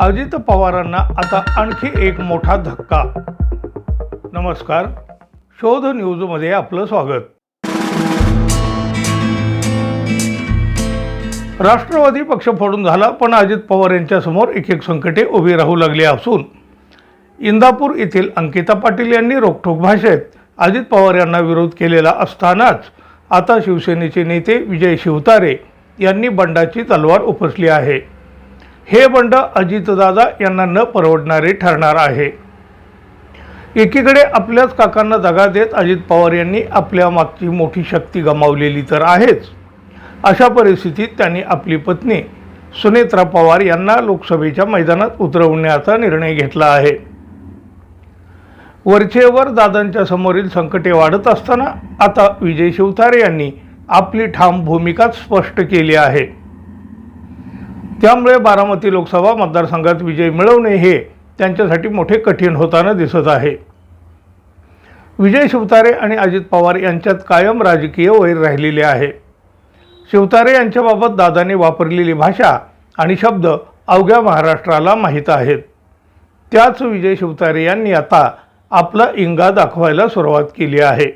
अजित पवारांना आता आणखी एक मोठा धक्का. नमस्कार. शोध न्यूजमध्ये आपलं स्वागत. राष्ट्रवादी पक्ष फोडून झाला पण अजित पवार यांच्यासमोर एक एक संकटे उभी राहू लागली असून. इंदापूर येथील अंकिता पाटील यांनी रोखोक भाषेत अजित पवार यांना विरोध केलेला असतानाच आता शिवसेनेचे नेते विजय शिवतारे यांनी बंडाची तलवार उपसली आहे. हे बंड अजितदादा यांना न परवडणारे ठरणार आहे. एकीकडे आपल्याच काकांना दगा देत अजित पवार यांनी आपल्या मागची मोठी शक्ती गमावलेली तर आहेच. अशा परिस्थितीत त्यांनी आपली पत्नी सुनेत्रा पवार यांना लोकसभेच्या मैदानात उतरवण्याचा निर्णय घेतला आहे. वरचेवर दादांच्या समोरील संकटे वाढत असताना आता विजय शिवतारे यांनी आपली ठाम भूमिकाच स्पष्ट केली आहे. त्यामुळे बारामती लोकसभा मतदारसंघात विजय मिळवणे हे त्यांच्यासाठी मोठे कठीण होताना दिसत आहे. विजय शिवतारे आणि अजित पवार यांच्यात कायम राजकीय वैर राहिलेले आहे. शिवतारे यांच्याबाबत दादाने वापरलेली भाषा आणि शब्द अवघ्या महाराष्ट्राला माहीत आहेत. त्याच विजय शिवतारे यांनी आता आपला इंगा दाखवायला सुरुवात केली आहे.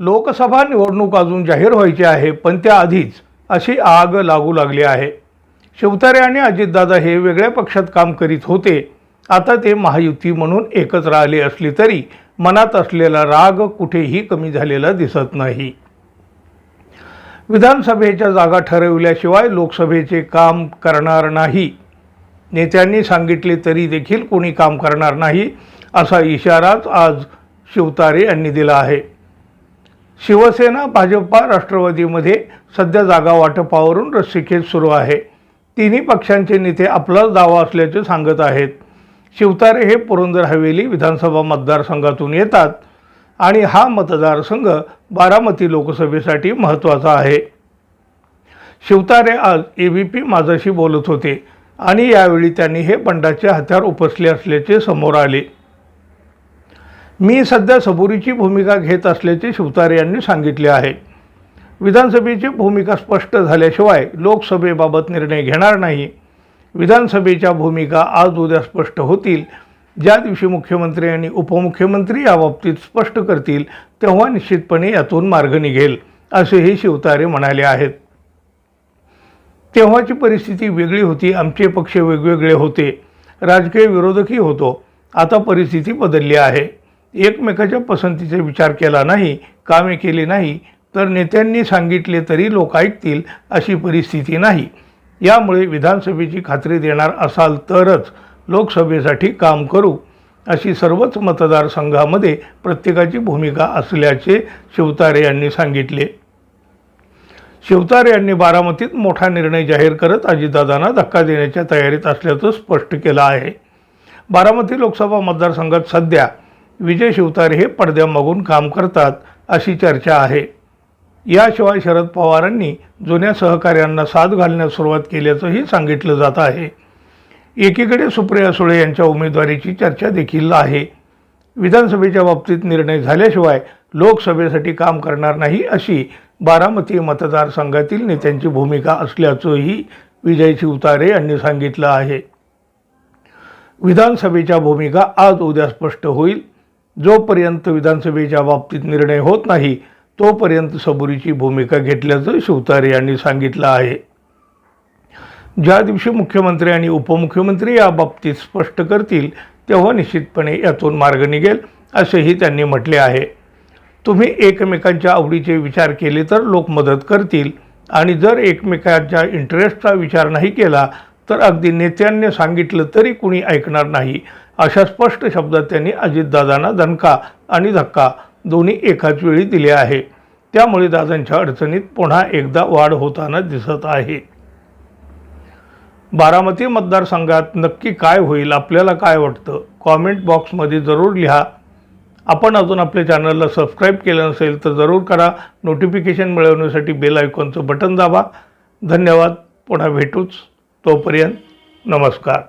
लोकसभा निवडणूक अजून जाहीर व्हायची आहे पण त्याआधीच अशी आग लागू लागली आहे. शिवतारे आणि अजितदादा हे वेगळ्या पक्षात काम करीत होते. आता ते महायुती म्हणून एकच राहिले असले तरी मनात असलेला राग कुठेही कमी झालेला दिसत नाही. विधानसभेच्या जागा ठरविल्याशिवाय लोकसभेचे काम करणार नाही. नेत्यांनी सांगितले तरी देखील कोणी काम करणार नाही असा इशाराच आज शिवतारे यांनी दिला आहे. शिवसेना भाजपा राष्ट्रवादीमध्ये सध्या जागा वाटपावरून रस्सीखेच सुरू आहे. तिन्ही पक्षांचे नेते आपलाच दावा असल्याचे सांगत आहेत. शिवतारे हे पुरंदर हवेली विधानसभा मतदारसंघातून येतात आणि हा मतदारसंघ बारामती लोकसभेसाठी महत्त्वाचा आहे. शिवतारे आज ए बी पी माझाशी बोलत होते आणि यावेळी त्यांनी हे बंडाचे हत्यार उपसले असल्याचे समोर आले. मी सध्या सबुरीची भूमिका घेत असल्याचे शिवतारे यांनी सांगितले आहे. विधानसभेची भूमिका स्पष्ट झाल्याशिवाय लोकसभेबाबत निर्णय घेणार नाही. विधानसभेच्या भूमिका आज उद्या स्पष्ट होतील. ज्या दिवशी मुख्यमंत्री आणि उपमुख्यमंत्री याबाबतीत स्पष्ट करतील तेव्हा निश्चितपणे यातून मार्ग निघेल असेही शिवतारे म्हणाले आहेत. तेव्हाची परिस्थिती वेगळी होती आमचे पक्ष वेगवेगळे होते. राजकीय विरोधकही होतो. आता परिस्थिती बदलली आहे. एकमेकाच्या पसंतीचा विचार केला नाही कामे केली नाही तर नेत्यांनी सांगितले तरी लोक ऐकतील अशी परिस्थिती नाही. यामुळे विधानसभेची खात्री देणार असाल तरच लोकसभेसाठी काम करू अशी सर्वच मतदारसंघामध्ये प्रत्येकाची भूमिका असल्याचे शिवतारे यांनी सांगितले. शिवतारे यांनी बारामतीत मोठा निर्णय जाहीर करत अजितदादांना धक्का देण्याच्या तयारीत असल्याचं स्पष्ट केलं आहे. बारामती लोकसभा मतदारसंघात सध्या विजय शिवतारे हे पडद्यामागून काम करतात अशी चर्चा आहे. याशिवाय शरद पवारांनी जुन्या सहकाऱ्यांना साथ घालण्यास सुरुवात केल्याचंही सांगितलं जात आहे. एकीकडे सुप्रिया सुळे यांच्या उमेदवारीची चर्चा देखील आहे. विधानसभेच्या बाबतीत निर्णय झाल्याशिवाय लोकसभेसाठी काम करणार नाही अशी बारामती मतदारसंघातील नेत्यांची भूमिका असल्याचंही विजय शिवतारे यांनी सांगितलं आहे. विधानसभेच्या भूमिका आज उद्या स्पष्ट होईल. जोपर्यंत विधानसभेच्या बाबतीत निर्णय होत नाही तोपर्यंत सबुरीची भूमिका घेतल्याचं शिवतारे यांनी सांगितलं आहे. ज्या दिवशी मुख्यमंत्री आणि उपमुख्यमंत्री या बाबतीत स्पष्ट करतील तेव्हा निश्चितपणे यातून मार्ग निघेल असेही त्यांनी म्हटले आहे. तुम्ही एकमेकांच्या आवडीचे विचार केले तर लोक मदत करतील आणि जर एकमेकांच्या इंटरेस्टचा विचार नाही केला तर अगदी नेत्यांनी सांगितलं तरी कुणी ऐकणार नाही अशा स्पष्ट शब्दात त्यांनी अजितदादांना दणका आणि धक्का दोन्ही एकाच वेळी दिले आहे. त्यामुळे दादांच्या अडचणीत पुन्हा एकदा वाढ होताना दिसत आहे. बारामती मतदारसंघात नक्की काय होईल आपल्याला काय वाटतं? कॉमेंट बॉक्समध्ये जरूर लिहा. आपण अजून आपल्या चॅनलला सबस्क्राईब केलं नसेल तर जरूर करा. नोटिफिकेशन मिळवण्यासाठी बेल आयकॉनचं बटन दाबा. धन्यवाद. पुन्हा भेटूच. तोपर्यंत नमस्कार.